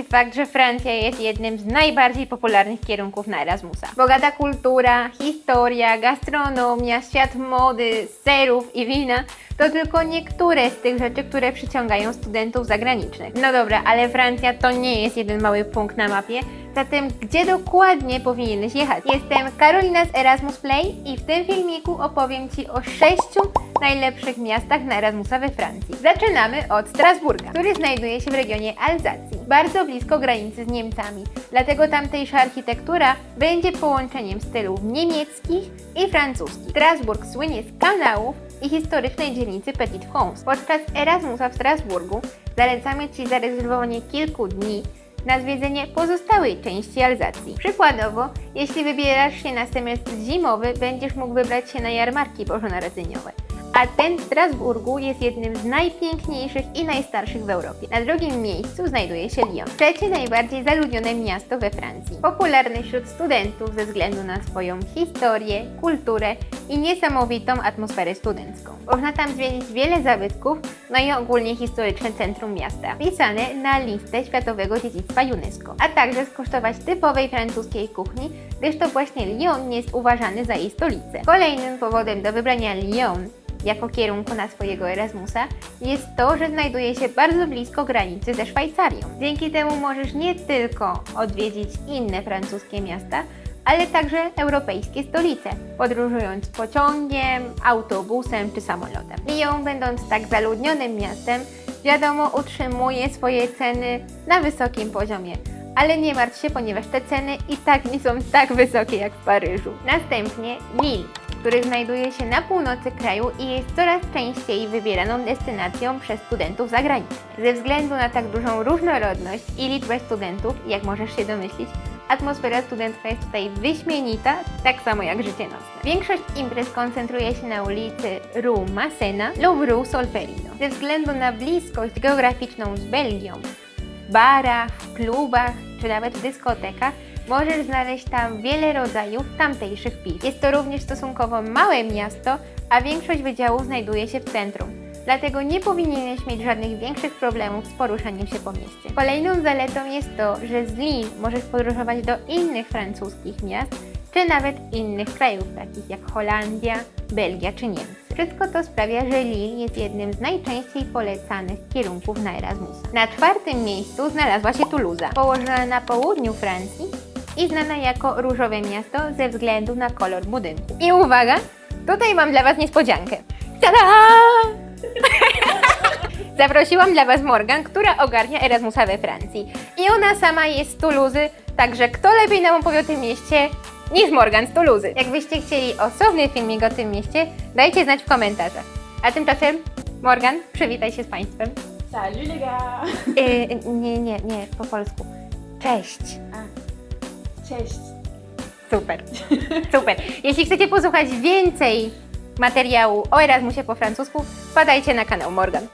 się fakt, że Francja jest jednym z najbardziej popularnych kierunków na Erasmusa. Bogata kultura, historia, gastronomia, świat mody, serów i wina to tylko niektóre z tych rzeczy, które przyciągają studentów zagranicznych. No dobra, ale Francja to nie jest jeden mały punkt na mapie, zatem gdzie dokładnie powinieneś jechać? Jestem Karolina z Erasmus Play i w tym filmiku opowiem Ci o sześciu najlepszych miastach na Erasmusa we Francji. Zaczynamy od Strasburga, który znajduje się w regionie Alzacji, bardzo blisko granicy z Niemcami. Dlatego tamtejsza architektura będzie połączeniem stylów niemieckich i francuskich. Strasburg słynie z kanałów i historycznej dzielnicy Petit France. Podczas Erasmusa w Strasburgu zalecamy Ci zarezerwowanie kilku dni na zwiedzenie pozostałej części Alzacji. Przykładowo, jeśli wybierasz się na semestr zimowy, będziesz mógł wybrać się na jarmarki bożonarodzeniowe. A ten w Strasburgu jest jednym z najpiękniejszych i najstarszych w Europie. Na drugim miejscu znajduje się Lyon, trzecie najbardziej zaludnione miasto we Francji. Popularne wśród studentów ze względu na swoją historię, kulturę i niesamowitą atmosferę studencką. Można tam zwiedzić wiele zabytków, no i ogólnie historyczne centrum miasta, wpisane na listę Światowego Dziedzictwa UNESCO, a także skosztować typowej francuskiej kuchni, gdyż to właśnie Lyon jest uważany za jej stolicę. Kolejnym powodem do wybrania Lyon jako kierunku na swojego Erasmusa jest to, że znajduje się bardzo blisko granicy ze Szwajcarią. Dzięki temu możesz nie tylko odwiedzić inne francuskie miasta, ale także europejskie stolice, podróżując pociągiem, autobusem czy samolotem. Lyon, będąc tak zaludnionym miastem, wiadomo, utrzymuje swoje ceny na wysokim poziomie. Ale nie martw się, ponieważ te ceny i tak nie są tak wysokie jak w Paryżu. Następnie Lille, który znajduje się na północy kraju i jest coraz częściej wybieraną destynacją przez studentów zagranicznych. Ze względu na tak dużą różnorodność i liczbę studentów, jak możesz się domyślić, atmosfera studencka jest tutaj wyśmienita, tak samo jak życie nocne. Większość imprez koncentruje się na ulicy Rue Masséna lub Rue Solferino. Ze względu na bliskość geograficzną z Belgią, w barach, w klubach czy nawet w dyskotekach możesz znaleźć tam wiele rodzajów tamtejszych piw. Jest to również stosunkowo małe miasto, a większość wydziałów znajduje się w centrum. Dlatego nie powinieneś mieć żadnych większych problemów z poruszaniem się po mieście. Kolejną zaletą jest to, że z Lille możesz podróżować do innych francuskich miast, czy nawet innych krajów, takich jak Holandia, Belgia czy Niemcy. Wszystko to sprawia, że Lille jest jednym z najczęściej polecanych kierunków na Erasmusa. Na czwartym miejscu znalazła się Toulouse, położona na południu Francji i znana jako różowe miasto ze względu na kolor budynku. I uwaga, tutaj mam dla Was niespodziankę. Tada! Zaprosiłam dla Was Morgan, która ogarnia Erasmusa we Francji. I ona sama jest z Toulouse, także kto lepiej nam opowie o tym mieście niż Morgan z Toulouse. Jakbyście chcieli osobny filmik o tym mieście, dajcie znać w komentarzach. A tymczasem, Morgan, przywitaj się z Państwem. Salut les gars Yy, nie, nie, nie, po polsku. Cześć. Cześć Super, super. Jeśli chcecie posłuchać więcej materiału o Erasmusie po francusku, wpadajcie na kanał Morgan.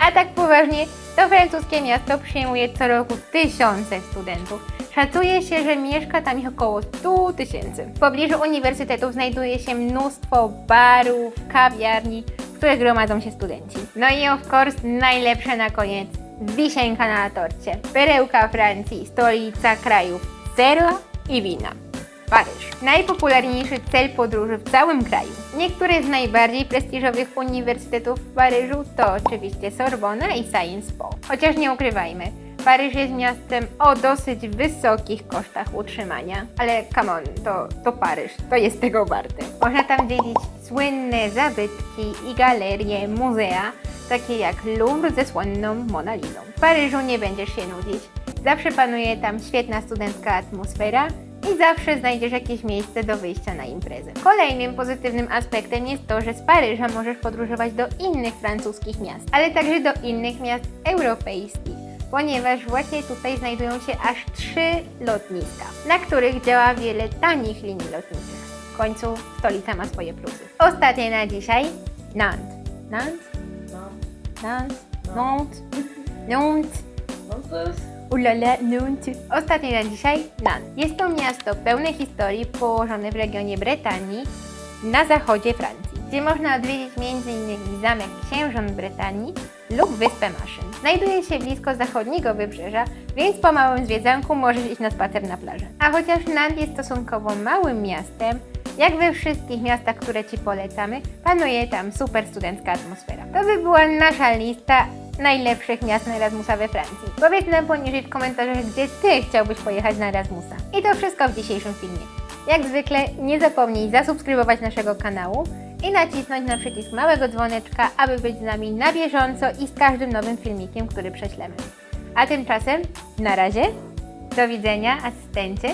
A tak poważnie, to francuskie miasto przyjmuje co roku tysiące studentów. Szacuje się, że mieszka tam ich około 100 tysięcy. W pobliżu uniwersytetów znajduje się mnóstwo barów, kawiarni, w których gromadzą się studenci. No i of course, najlepsze na koniec, wisienka na torcie. Perełka Francji, stolica krajów zera i wina. Paryż. Najpopularniejszy cel podróży w całym kraju. Niektóre z najbardziej prestiżowych uniwersytetów w Paryżu to oczywiście Sorbona i Sciences Po. Chociaż nie ukrywajmy, Paryż jest miastem o dosyć wysokich kosztach utrzymania, ale come on, to, to Paryż, to jest tego warte. Można tam zwiedzić słynne zabytki i galerie, muzea, takie jak Louvre ze słynną Mona Lisą. W Paryżu nie będziesz się nudzić. Zawsze panuje tam świetna studencka atmosfera i zawsze znajdziesz jakieś miejsce do wyjścia na imprezę. Kolejnym pozytywnym aspektem jest to, że z Paryża możesz podróżować do innych francuskich miast, ale także do innych miast europejskich, ponieważ właśnie tutaj znajdują się aż trzy lotniska, na których działa wiele tanich linii lotniczych. W końcu stolica ma swoje plusy. Ostatnie na dzisiaj Nantes. Nantes? Nantes? Nantes? Nantes? to jest... Ulala, Nantes. Ostatnie na dzisiaj Nantes. Jest to miasto pełne historii położone w regionie Bretanii na zachodzie Francji, gdzie można odwiedzić m.in. zamek księżąt Bretanii lub wyspę Maszyn. Znajduje się blisko zachodniego wybrzeża, więc po małym zwiedzanku możesz iść na spacer na plażę. A chociaż Nant jest stosunkowo małym miastem, jak we wszystkich miastach, które Ci polecamy, panuje tam super studencka atmosfera. To by była nasza lista najlepszych miast na Erasmusa we Francji. Powiedz nam poniżej w komentarzach, gdzie Ty chciałbyś pojechać na Erasmusa. I to wszystko w dzisiejszym filmie. Jak zwykle nie zapomnij zasubskrybować naszego kanału i nacisnąć na przycisk małego dzwoneczka, aby być z nami na bieżąco i z każdym nowym filmikiem, który prześlemy. A tymczasem na razie, do widzenia asystencie